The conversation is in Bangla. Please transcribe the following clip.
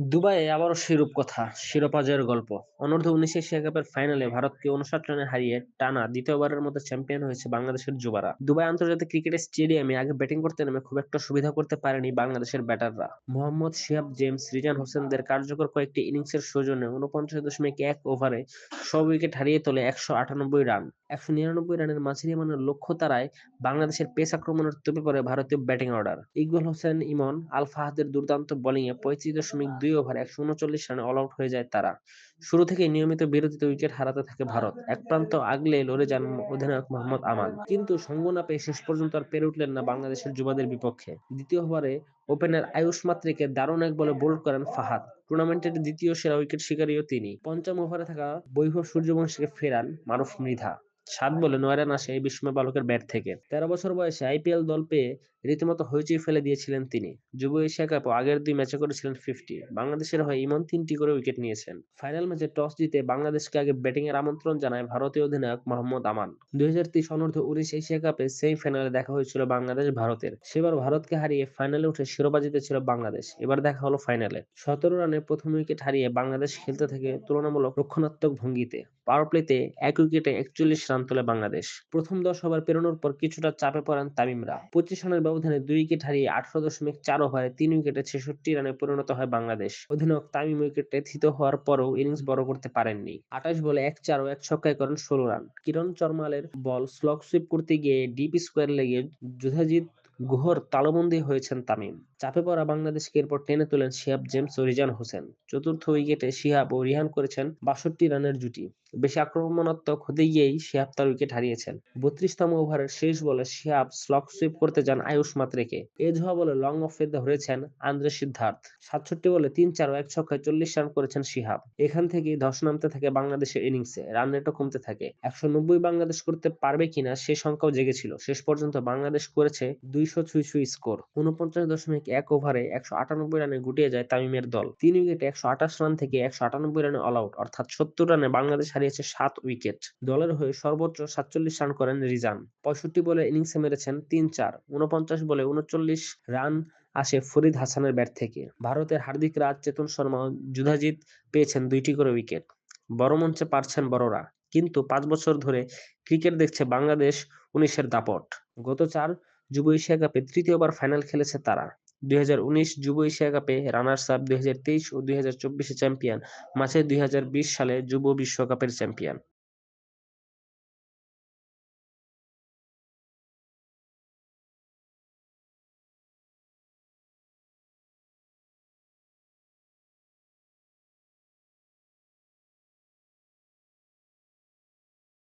দুবাইয়ে আবারও সেই কথা শিরোপা জয়ের গল্প। অনূর্ধ্ব-উনিশ এশিয়া কাপের ফাইনালে ভারতকে ঊনষাট রানে হারিয়ে টানা দ্বিতীয়বারের মতো চ্যাম্পিয়ন হয়েছে বাংলাদেশের যুবারা। দুবাই আন্তর্জাতিক ক্রিকেট স্টেডিয়ামে আগে ব্যাটিং করতে নেমে খুব একটা সুবিধা করতে পারেনি বাংলাদেশের ব্যাটাররা। মোহাম্মদ শিহাব জেমস, রিজান হোসেনদের কার্যকর কয়েকটি ইনিংসের সৌজন্যে ঊনপঞ্চাশ দশমিক এক ওভারে সব উইকেট হারিয়ে তোলে একশো আটানব্বই রান। একশো নিরানব্বই রানের মাঝারি মানের লক্ষ্য তাড়ায় বাংলাদেশের পেস আক্রমণের তোপে পড়ে ভারতীয় ব্যাটিং অর্ডার। ইকবাল হোসেন ইমন, আল ফাহাদের দুর্দান্ত বোলিংয়ে পঁয়ত্রিশ দশমিক দুই ওভারে একশো উনচল্লিশ রানে অল আউট হয়ে যায় তারা। শুরু থেকেই নিয়মিত বিরতিতে উইকেট হারাতে থাকে ভারত। এক প্রান্ত আগলে লড়ে যান অধিনায়ক মোহাম্মদ আমান। কিন্তু সঙ্গ না পেয়ে শেষ পর্যন্ত আর পেরে উঠলেন না বাংলাদেশের যুবাদের বিপক্ষে। দ্বিতীয় ওভারে ওপেনার আয়ুষ মাত্রেকে দারুণ এক বলে বোল্ড করেন ফাহাদ। টুর্নামেন্টের দ্বিতীয় সেরা উইকেট শিকারীও তিনি। পঞ্চম ওভারে থাকা বৈভব সূর্যবংশীকে ফেরান মারুফ মৃধা। সাত বলে নয় রান আসে এই বিস্ময় বালকের ব্যাট থেকে। তেরো বছর বয়সে আইপিএল দল পেয়ে রীতিমতো হইচই ফেলে দিয়েছিলেন তিনি। যুব এশিয়া কাপও আগের দুই ম্যাচে করেছিলেন ফিফটি। বাংলাদেশের হয়ে ইমন তিনটি করে উইকেট নিয়েছেন। ফাইনাল ম্যাচে টস জিতে বাংলাদেশকে আগে ব্যাটিংয়ের আমন্ত্রণ জানায় ভারতীয় অধিনায়ক মোহাম্মদ আমান। দুই হাজার তেইশ অনূর্ধ্ব-উনিশ এশিয়া কাপে সেমি-ফাইনালে দেখা হয়েছিল বাংলাদেশ-ভারতের। সেবার ভারতকে হারিয়ে ফাইনালে উঠে শিরোপা জিতেছিল বাংলাদেশ। এবার দেখা হলো ফাইনালে। সতেরো রানে প্রথম উইকেট হারিয়ে বাংলাদেশ খেলতে থাকে তুলনামূলক রক্ষণাত্মক ভঙ্গিতে। পাওয়ার প্লেতে এক উইকেটে একচল্লিশ রান তোলে বাংলাদেশ। প্রথম দশ ওভার পেরোনোর পর কিছুটা চাপে পড়েন তামিমরা। পঁচিশ রানের ব্যবধানে দুই উইকেট হারিয়ে আঠারো দশমিক চার ওভারে তিন উইকেটে ছেষট্টি রানে পরিণত হয় বাংলাদেশ। অধিনায়ক তামিম উইকেটে থিত হওয়ার পরও ইনিংস বড় করতে পারেননি। আঠাশ বলে এক চার ও এক ছক্কায় করেন ষোলো রান। কিরণ চরমালের বল স্লগ সুইপ করতে গিয়ে ডিপ স্কোয়ার লেগে যুধাজিৎ গুহর তালুবন্দী হয়েছেন তামিম। চাপে পড়া বাংলাদেশকে এরপর টেনে তোলেন শিহাব জেমস ও রিজান হোসেন। চতুর্থ উইকেটে শিহাব ও রিহান করেছেন বাষট্টি রানের জুটি। বেশি আক্রমণাত্মক হতে গিয়েই শিহাব তার উইকেট হারিয়েছেন। বত্রিশতম ওভারের শেষ বলে শিহাব স্লগ সুইপ করতে যান আয়ুষ মাত্রেকে। এজ হওয়া বলে লং অফে ধরেছেন আন্দ্রে সিদ্ধার্থ। সাতষট্টি বলে তিন চার ও এক ছক্কায় চল্লিশ রান করেছেন শিহাব। এখান থেকেই ধস নামতে থাকে বাংলাদেশের ইনিংসে। রান রেটও কমতে থাকে। একশো নব্বই বাংলাদেশ করতে পারবে কিনা সে শঙ্কাও জেগেছিল। শেষ পর্যন্ত বাংলাদেশ করেছে দুইশো ছুঁই ছুঁই স্কোর। ঊনপঞ্চাশ দশমিক এক ওভারে একশো আটানব্বই রানে গুটিয়ে যায় তামিমের দল। তিন উইকেটে একশো আটাশ রান থেকে একশো আটানব্বই রানে অল আউট অর্থাৎ সত্তর রানে বাংলাদেশ হারিয়েছে সাত উইকেট। দলের হয়ে সর্বোচ্চ সাতচল্লিশ রান করেন রিজান। পঁয়ষট্টি বলে ইনিংসে মেরেছেন তিন চার। ঊনপঞ্চাশ বলে উনচল্লিশ রান আসে ফরিদ হাসানের ব্যাট থেকে। ভারতের হার্দিক রাজ, চেতন শর্মা যুধাজিৎ পেয়েছেন দুইটি করে উইকেট। বড় মঞ্চে পারছেন বড়রা। কিন্তু পাঁচ বছর ধরে ক্রিকেট দেখছে বাংলাদেশ উনিশের দাপট। গত চার যুব এশিয়া কাপে তৃতীয়বার ফাইনাল খেলেছে তারা। দুই হাজার উনিশ যুব এশিয়া কাপে রানার্স আপ, দুই হাজার তেইশ ও দুই চ্যাম্পিয়ন, মাঝে দুই হাজার বিশ সালে যুব বিশ্বকাপের চ্যাম্পিয়ন।